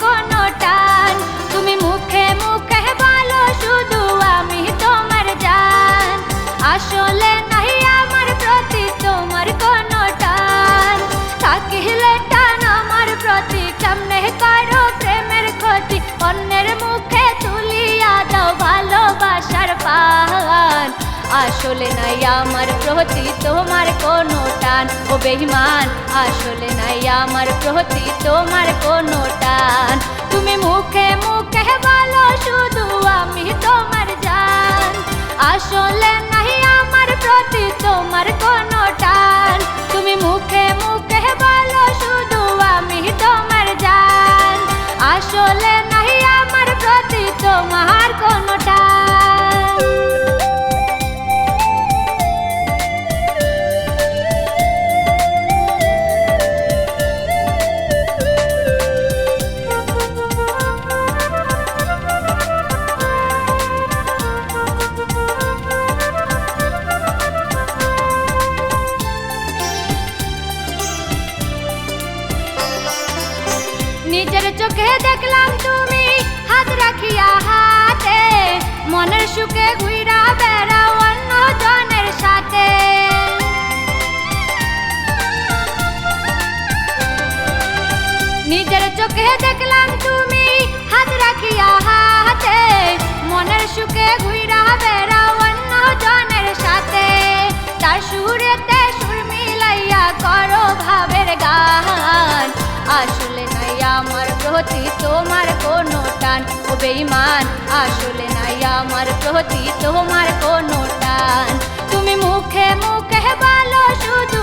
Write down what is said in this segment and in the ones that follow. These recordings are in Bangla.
কোনো টান। তুমি মুখে মুখে বলো, শুধু আমি তোমার জান। আসলে নাই আমার প্রতি তোমার কোনো টান। থাকিলে টান আমার প্রতি ক্ষতি। মুখে ভালোবাসার আসলে নাই আমার প্রতি তোমার কোনো টান। ও বেহিমান আমার তোমার আসলে নাই আমার প্রতি তোমার কোনো চোখে দেখলাম তুমি, হাত রাখিয়া হাতে। মনের সুখে ঘুইরা বেড়াও অন্য জনের সাথে। নিজের চোখে দেখলাম বেইমান আসলে নাই আমার প্রতি তোমার কোনো টান। তুমি মুখে মুখে বলো শুধু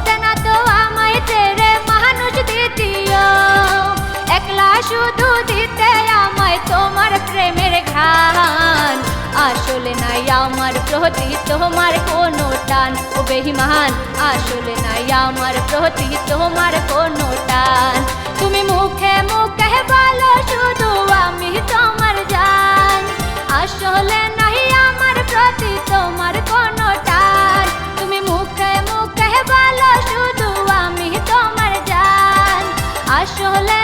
প্রতি তোমার কোনো টান। ও বেহিমান আসলে নাই আমার প্রতি তোমার কোনো টান। তুমি মুখে মুখে বলো, শুধু আমি তোমার জান। আসলে নাই আমার প্রতি তোমার কোনো টান। তুমি মুখে মুখে বলো, শুধু আমি তোমার জান। আসলে